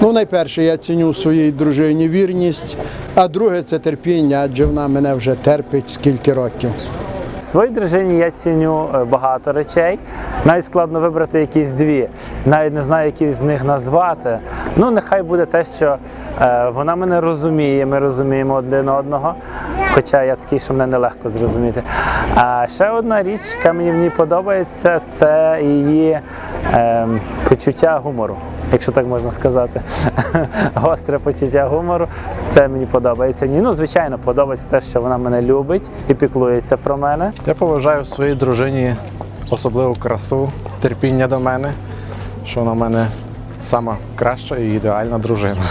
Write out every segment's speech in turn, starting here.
Ну, найперше, я ціню своїй дружині вірність, а друге це терпіння, адже вона мене вже терпить скільки років. Своїй дружині я ціню е, багато речей. Навіть складно вибрати якісь дві. Навіть не знаю, які з них назвати. Ну, нехай буде те, що е, вона мене розуміє, ми розуміємо один одного. Хоча я такий, що мене нелегко зрозуміти. А ще одна річ, яка мені в ній подобається, це її е, почуття гумору. Якщо так можна сказати, гостре почуття гумору, це мені подобається. Ні, ну звичайно, подобається те, що вона мене любить і піклується про мене. Я поважаю своїй дружині особливу красу, терпіння до мене, що вона в мене сама краща і ідеальна дружина.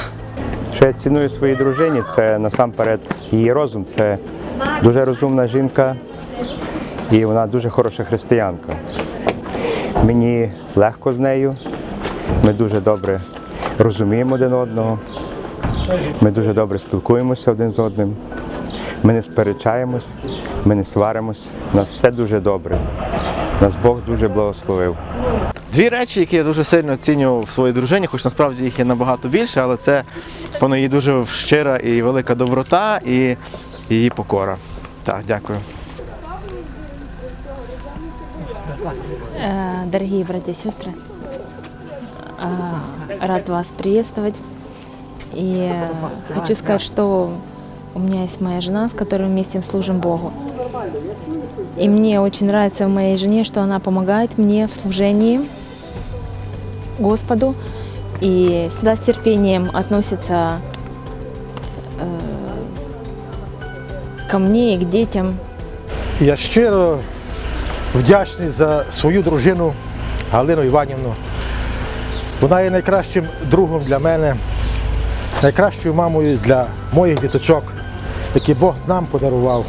Що я ціную своїй дружині, це насамперед її розум. Це дуже розумна жінка і вона дуже хороша християнка. Мені легко з нею, ми дуже добре розуміємо один одного, ми дуже добре спілкуємося один з одним, ми не сперечаємось, ми не сваримось, у нас все дуже добре. Нас Бог дуже благословив. Дві речі, які я дуже сильно ціню в своїй дружині, хоч насправді їх є набагато більше, але це воно її дуже щира і велика доброта і її покора. Так, дякую. Э, Дорогие братья и сестры, э, рад вас приветствовать. И э, хочу сказать, что у меня есть моя жена, с которой вместе служим Богу. И мне очень нравится в моей жене, что она помогает мне в служении Господу и всегда с терпением относится э, ко мне и к детям, Я щиро вдячний за свою дружину Галину Іванівну. Вона є найкращим другом для мене, найкращою мамою для моїх діточок, які Бог нам подарував.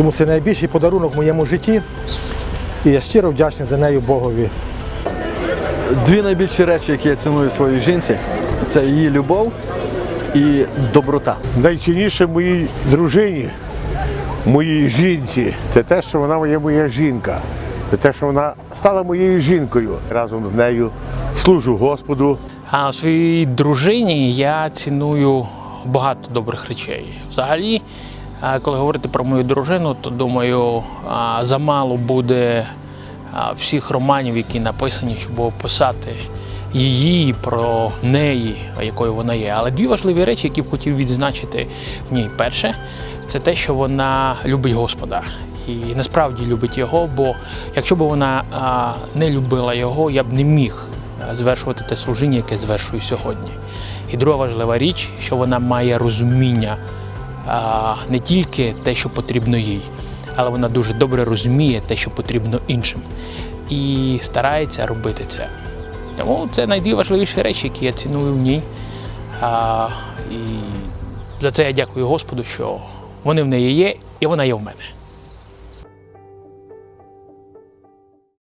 Тому це найбільший подарунок в моєму житті. І я щиро вдячний за нею Богові. Дві найбільші речі, які я ціную в своїй жінці, це її любов і доброта. найцінніше моїй дружині, моїй жінці, це те, що вона є моя жінка. Це те, що вона стала моєю жінкою. Разом з нею служу Господу. А своїй дружині я ціную багато добрих речей. Взагалі, коли говорити про мою дружину, то думаю, замало буде всіх романів, які написані, щоб описати її про неї, якою вона є. Але дві важливі речі, які б хотів відзначити в ній. Перше, це те, що вона любить Господа. І насправді любить його, бо якщо б вона не любила його, я б не міг звершувати те служіння, яке звершую сьогодні. І друга важлива річ, що вона має розуміння не тільки те, що потрібно їй, але вона дуже добре розуміє те, що потрібно іншим, і старається робити це. Тому це найдві важливіші речі, які я ціную в ній. І за це я дякую Господу, що вони в неї є, і вона є в мене.